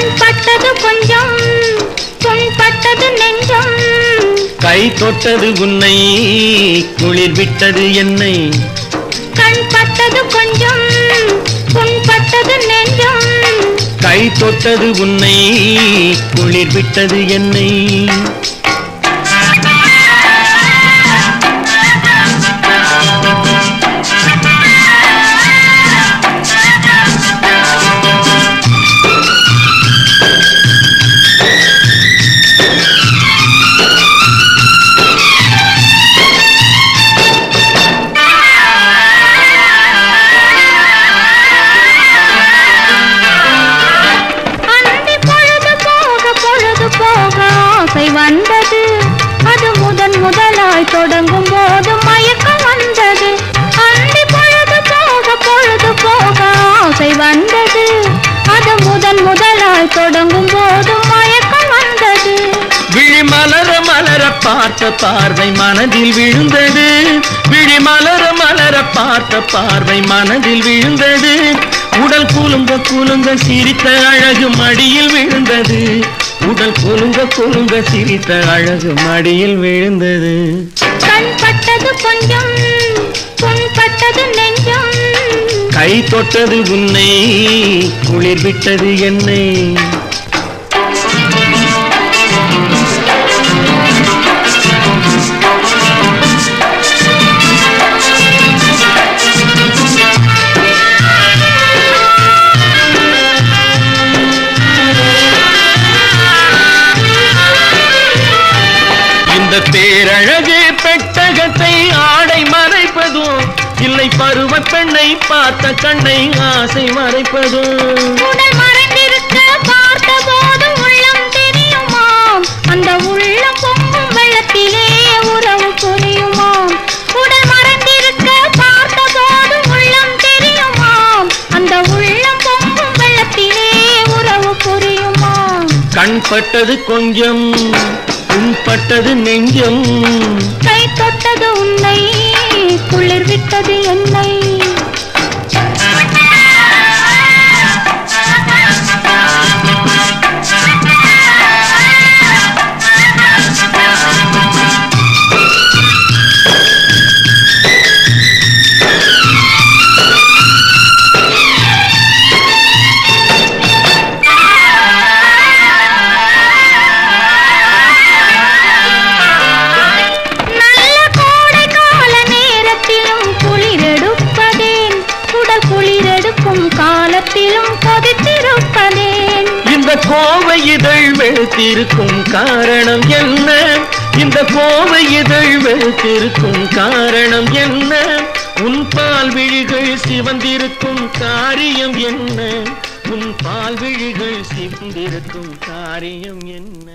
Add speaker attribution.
Speaker 1: கண் பட்டது கொஞ்சம் புண்பட்டது நெஞ்சம்.
Speaker 2: கை தொட்டது உன்னை குளிர் விட்டது என்னை.
Speaker 1: கண் பட்டது கொஞ்சம் புண்பட்டது நெஞ்சம்.
Speaker 2: கை தொட்டது உன்னை குளிர் விட்டது என்னை.
Speaker 1: முதலாய் தொடங்கும் போது மயக்கம் வந்தது. அண்டி பொழுது போக பொழுது போக ஆசை வந்தது. அது முதன் முதலாய் தொடங்கும் போது மயக்கம் வந்தது.
Speaker 2: விழி மலர மலர பார்த்த பார்வை மனதில் விழுந்தது. விழி மலர மலர பார்த்த பார்வை மனதில் விழுந்தது. உடல் குலுங்க குலுங்க சிரித்த அழகு மடியில் விழுந்தது. உடல் குலுங்க குலுங்க சிரித்த அழகு மடியில் விழுந்தது.
Speaker 1: கண் பட்டது கொஞ்சம் புண்பட்டது நெஞ்சம்.
Speaker 2: கை தொட்டது உன்னை குளிர் விட்டது என்னை. பேரழகு பெட்டகத்தை ஆடை மறைப்பதோ இல்லை பருவ பெண்ணை பார்த்த கண்ணை ஆசை மறைப்பதோ
Speaker 1: உடல் மறைந்திருக்க பார்த்த போது உள்ளம் தெரியுமாம். அந்த உள்ளம் பொங்கும் வெள்ளத்திலே உறவு புரியுமாம். உடல் மறைந்திருக்க பார்த்த போது உள்ளம் தெரியுமாம். அந்த உள்ளம் பொங்கும் வெள்ளத்திலே உறவு புரியுமாம்.
Speaker 2: கண் பட்டது கொஞ்சம் உன்பட்டது நெஞ்சம்.
Speaker 1: கை தொட்டது உன்னை.
Speaker 2: கோவை இதழ் வெளுத்திருக்கும் காரணம் என்ன? இந்த கோவை இதழ் வெளுத்திருக்கும் காரணம் என்ன? உன் பால் விழிகள் சிவந்திருக்கும் காரியம் என்ன? உன் பால் விழிகள் சிவந்திருக்கும் காரியம் என்ன?